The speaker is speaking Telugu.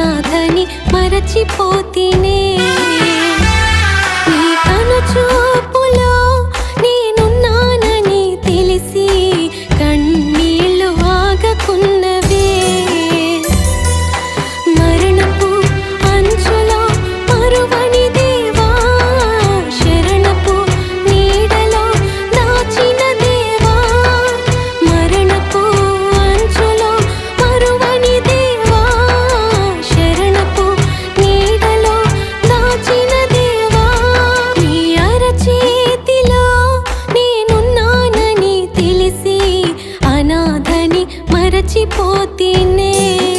నాథని మరచిపోతినే. रची पोती ने।